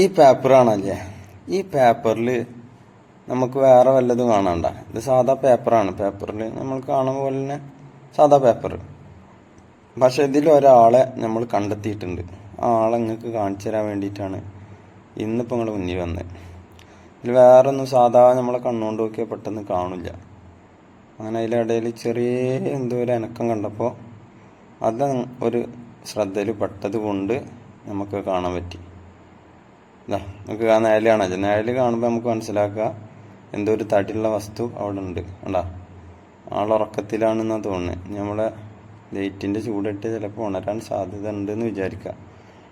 ഈ പേപ്പറാണല്ലേ? ഈ പേപ്പറിൽ നമുക്ക് വേറെ വല്ലതും കാണണ്ട? ഇത് സാധാ പേപ്പറാണ്. പേപ്പറിൽ നമ്മൾ കാണുന്ന പോലെ തന്നെ സാധാ പേപ്പർ പക്ഷെ ഇതിൽ ഒരാളെ നമ്മൾ കണ്ടെത്തിയിട്ടുണ്ട്. ആ ആളെ നിങ്ങൾക്ക് കാണിച്ചു തരാൻ വേണ്ടിയിട്ടാണ് ഇന്നിപ്പോൾ നിങ്ങൾ മുന്നിൽ വന്നത് ഇതിൽ വേറെ ഒന്നും സാധാ നമ്മളെ കണ്ണുകൊണ്ട് നോക്കിയാൽ പെട്ടെന്ന് കാണില്ല. അങ്ങനെ അതിലിടയിൽ ചെറിയ എന്തോ ഒരു അനക്കം കണ്ടപ്പോൾ അത് ഒരു ശ്രദ്ധയിൽ പെട്ടത് കൊണ്ട് നമുക്ക് കാണാൻ പറ്റി. നമുക്ക് ആ നേൽ കാണാം കാണുമ്പോൾ നമുക്ക് മനസ്സിലാക്കുക എന്തോ ഒരു തടിയുള്ള വസ്തു അവിടെ ഉണ്ട് കണ്ടാ? ആളുറക്കത്തിലാണെന്നാണ് തോന്നുന്നത് നമ്മളെ ലൈറ്റിന്റെ ചൂടിട്ട് ചിലപ്പോൾ ഉണരാൻ സാധ്യത ഉണ്ടെന്ന് വിചാരിക്കുക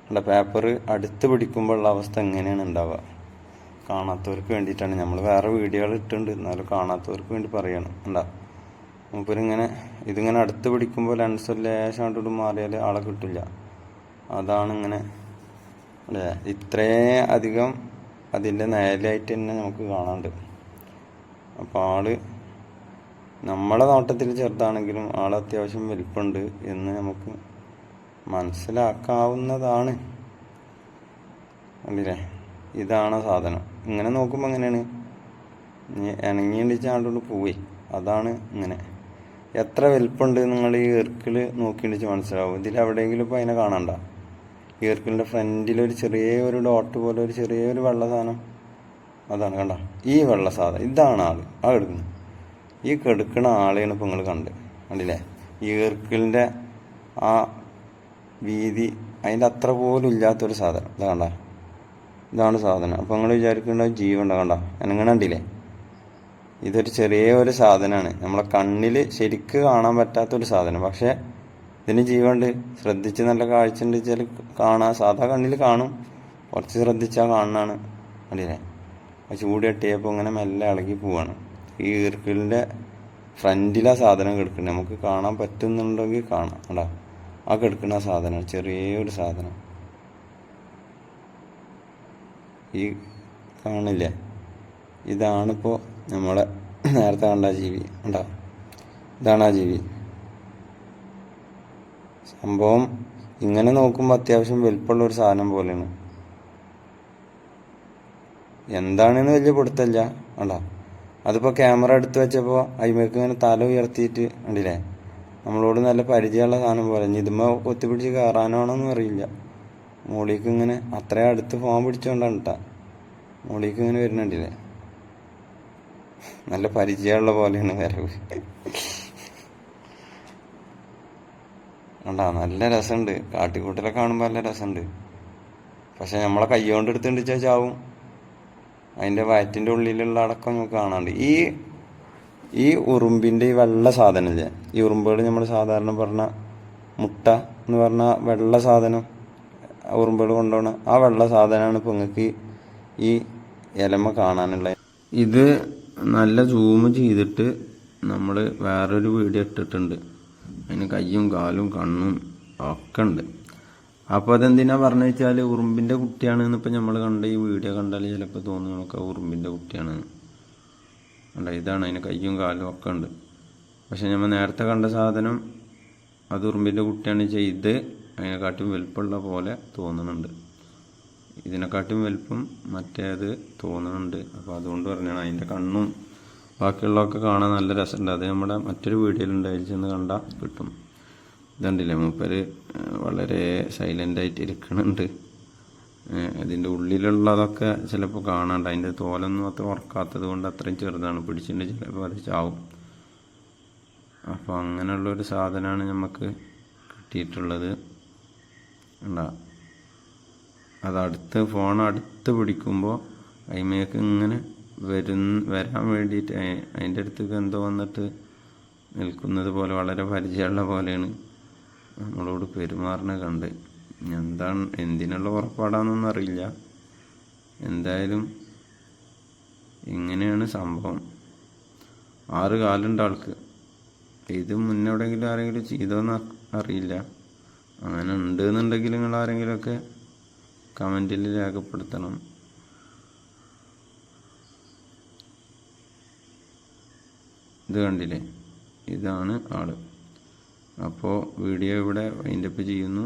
കണ്ട പേപ്പർ അടുത്ത് പിടിക്കുമ്പോഴുള്ള അവസ്ഥ എങ്ങനെയാണ് ഉണ്ടാവുക? കാണാത്തവർക്ക് വേണ്ടിയിട്ടാണ്. നമ്മൾ വേറെ വീഡിയോകൾ ഇട്ടുണ്ട് എന്നാലും കാണാത്തവർക്ക് വേണ്ടി പറയണം. ഉണ്ടാ മൂപ്പരിങ്ങനെ ഇതിങ്ങനെ അടുത്ത് പിടിക്കുമ്പോൾ ലെൻസ് ലേശം അങ്ങോട്ട് മാറിയാൽ ആളെ കിട്ടില്ല അതാണ് ഇങ്ങനെ അല്ലേ ഇത്രയും അധികം അതിന്റെ നേരായിട്ട് തന്നെ നമുക്ക് കാണാണ്ട് അപ്പോൾ ആൾ നമ്മളെ നോട്ടത്തിൽ ചെറുതാണെങ്കിലും ആൾ അത്യാവശ്യം വലിപ്പുണ്ട് എന്ന് നമുക്ക് മനസ്സിലാക്കാവുന്നതാണ്. അല്ലേ? ഇതാണ് സാധനം. ഇങ്ങനെ നോക്കുമ്പോൾ എങ്ങനെയാണ്? ഇണങ്ങിണ്ടിച്ചാണ്ടോണ്ട് പോയി അതാണ് ഇങ്ങനെ. എത്ര വലിപ്പുണ്ട് നിങ്ങൾ ഈ ഇർക്കിൽ നോക്കിണ്ടിച്ച് മനസ്സിലാവും. ഇതിൽ എവിടെയെങ്കിലും ഇപ്പോൾ അതിനെ കാണണ്ട ഈ ഇർക്കിലിന്റെ ഫ്രണ്ടിൽ ഒരു ചെറിയ ഒരു ഡോട്ട് പോലെ ഒരു ചെറിയൊരു വെള്ള സാധനം. അതാണ് കണ്ട? ഈ വെള്ള സാധനം. ഇതാണ് ആൾ. ആ കെടുക്കുന്നത് ഈ കെടുക്കുന്ന ആളെയാണ് ഇപ്പോൾ നിങ്ങൾ കണ്ട്. കണ്ടില്ലേ? ഈർക്കിളിന്റെ ആ വീതി അതിന്റെ അത്ര പോലും ഇല്ലാത്തൊരു സാധനം. ഇതാ കണ്ട? ഇതാണ് സാധനം. അപ്പോൾ നിങ്ങൾ വിചാരിക്കേണ്ട ജീവണ്ട കണ്ട? എനങ്ങനെ കണ്ടില്ലേ? ഇതൊരു ചെറിയ ഒരു സാധനമാണ് നമ്മളെ കണ്ണിൽ ശരിക്ക് കാണാൻ പറ്റാത്തൊരു സാധനം. പക്ഷേ ഇതിന് ജീവണ്ട്. ശ്രദ്ധിച്ച് നല്ല കാഴ്ച ഉണ്ട് വെച്ചാൽ കാണാം. സാധാ കണ്ണിൽ കാണും. കുറച്ച് ശ്രദ്ധിച്ചാൽ കാണാനാണ് കണ്ടില്ലേ? ആ ചൂട് കെട്ടിയപ്പോൾ ഇങ്ങനെ മെല്ലെ ഇളകി പോവാണ്. ഈ ഈർക്കിളിന്റെ ഫ്രണ്ടിലാ സാധനം കിടക്കുന്നത് നമുക്ക് കാണാൻ പറ്റുന്നുണ്ടെങ്കിൽ കാണാം. അടാ ആ കിടക്കുന്ന സാധനം ചെറിയൊരു സാധനം. ഈ കാണില്ലേ? ഇതാണിപ്പോൾ നമ്മളെ നേരത്തെ കണ്ട ജീവി. കണ്ടോ? ഇതാണ് ആ ജീവി. സംഭവം ഇങ്ങനെ നോക്കുമ്പോൾ അത്യാവശ്യം വലിപ്പമുള്ള ഒരു സാധനം പോലെയാണ്. എന്താണെന്ന് വലിയ പിടുത്തല്ല അല്ല അതിപ്പോൾ ക്യാമറ എടുത്ത് വെച്ചപ്പോൾ അയിമേക്ക് ഇങ്ങനെ തല ഉയർത്തിയിട്ട് ഉണ്ടല്ലേ നമ്മളോട് നല്ല പരിചയമുള്ള സാധനം പോലെ. ഇതുമ്മ കൊത്തിപ്പിടിച്ച് കയറാനാണോന്നും അറിയില്ല. മോളിക്ക് ഇങ്ങനെ അത്രയും അടുത്ത് ഫോൺ പിടിച്ചോണ്ടാണ് കേട്ടാ മോളിക്ക് ഇങ്ങനെ വരുന്നുണ്ടല്ലേ? നല്ല പരിചയമുള്ള പോലെയാണ് വരവ്. കണ്ടാ നല്ല രസമുണ്ട് കാട്ടിക്കൂട്ടിലൊക്കെ കാണുമ്പോൾ നല്ല രസമുണ്ട് പക്ഷെ നമ്മളെ കൈകൊണ്ട് കൊണ്ട് എടുത്തുകൊണ്ട് ചാവും. അതിന്റെ വയറ്റിന്റെ ഉള്ളിലുള്ള അടക്കം നമുക്ക് കാണാണ്ട്. ഈ ഈ ഉറുമ്പിന്റെ ഈ വെള്ള സാധനമില്ലേ ഈ ഉറുമ്പുകൾ നമ്മൾ സാധാരണ പറഞ്ഞ മുട്ട എന്ന് പറഞ്ഞ വെള്ള സാധനം ഉറുമ്പുകൾ കൊണ്ടുപോകണ ആ വെള്ള സാധനമാണ് ഇപ്പോൾ നിങ്ങൾക്ക് ഈ ഇലമ കാണാനുള്ളത് ഇത് നല്ല സൂം ചെയ്തിട്ട് നമ്മൾ വേറൊരു വീഡിയോ ഇട്ടിട്ടുണ്ട്. അതിന് കയ്യും കാലും കണ്ണും ഒക്കെ ഉണ്ട്. അപ്പോൾ അതെന്തിനാ പറഞ്ഞു വെച്ചാൽ ഉറുമ്പിന്റെ കുട്ടിയാണ് ഇപ്പം നമ്മൾ കണ്ട ഈ വീഡിയോ കണ്ടാൽ ചിലപ്പോൾ തോന്നും നമുക്ക് ആ ഉറുമ്പിന്റെ കുട്ടിയാണ്. അല്ല ഇതാണ് അതിന് കയ്യും കാലും ഒക്കെ ഉണ്ട്. പക്ഷെ നമ്മൾ നേരത്തെ കണ്ട സാധനം അത് ഉറുമ്പിന്റെ കുട്ടിയാണ് ചെയ്ത് അതിനെക്കാട്ടും വലുപ്പമുള്ള പോലെ തോന്നുന്നുണ്ട്. ഇതിനെക്കാട്ടും വലുപ്പം മറ്റേത് തോന്നുന്നുണ്ട്. അപ്പോൾ അതുകൊണ്ട് പറഞ്ഞാണ് അതിന്റെ കണ്ണും ബാക്കിയുള്ളതൊക്കെ കാണാൻ നല്ല രസമുണ്ട്. അത് നമ്മുടെ മറ്റൊരു വീഡിയോയിലുണ്ട് അതിൽ ചെന്ന് കണ്ടാൽ കിട്ടും. ഇതുണ്ടല്ലേ മൂപ്പര് വളരെ സൈലന്റായിട്ട് ഇരിക്കണുണ്ട്. അതിന്റെ ഉള്ളിലുള്ളതൊക്കെ ചിലപ്പോൾ കാണാണ്ട് അതിന്റെ തോലൊന്നും അത്ര ഉറക്കാത്തത് കൊണ്ട് അത്രയും ചെറുതാണ്. പിടിച്ചിട്ട് ചിലപ്പോൾ അത് ചാവും. അപ്പോൾ അങ്ങനെയുള്ളൊരു സാധനമാണ് നമുക്ക് കിട്ടിയിട്ടുള്ളത്. ഉണ്ടാ അത് അടുത്ത് ഫോൺ അടുത്ത് പിടിക്കുമ്പോൾ അതിമേക്ക് ഇങ്ങനെ വരുന്ന വരാൻ വേണ്ടിയിട്ട് അതിന്റെ അടുത്തേക്ക് എന്തോ വന്നിട്ട് നിൽക്കുന്നത് പോലെ വളരെ പരിചയമുള്ള പോലെയാണ് നമ്മളോട് പെരുമാറുന്നത് കണ്ട്. എന്താണ് എന്തിനുള്ള ഉറപ്പാടാണെന്നൊന്നും അറിയില്ല. എന്തായാലും ഇങ്ങനെയാണ് സംഭവം. ആറ് കാലുണ്ട് ആൾക്ക്. ഇത് മുന്നെവിടെങ്കിലും ആരെങ്കിലും ചെയ്തോന്ന് അറിയില്ല. അങ്ങനെ ഉണ്ട് എന്നുണ്ടെങ്കിൽ നിങ്ങൾ ആരെങ്കിലുമൊക്കെ കമന്റിൽ രേഖപ്പെടുത്തണം. ഇത് കണ്ടില്ലേ? ഇതാണ് ആൾ. അപ്പോൾ വീഡിയോ ഇവിടെ വൈൻഡപ്പ് ചെയ്യുന്നു.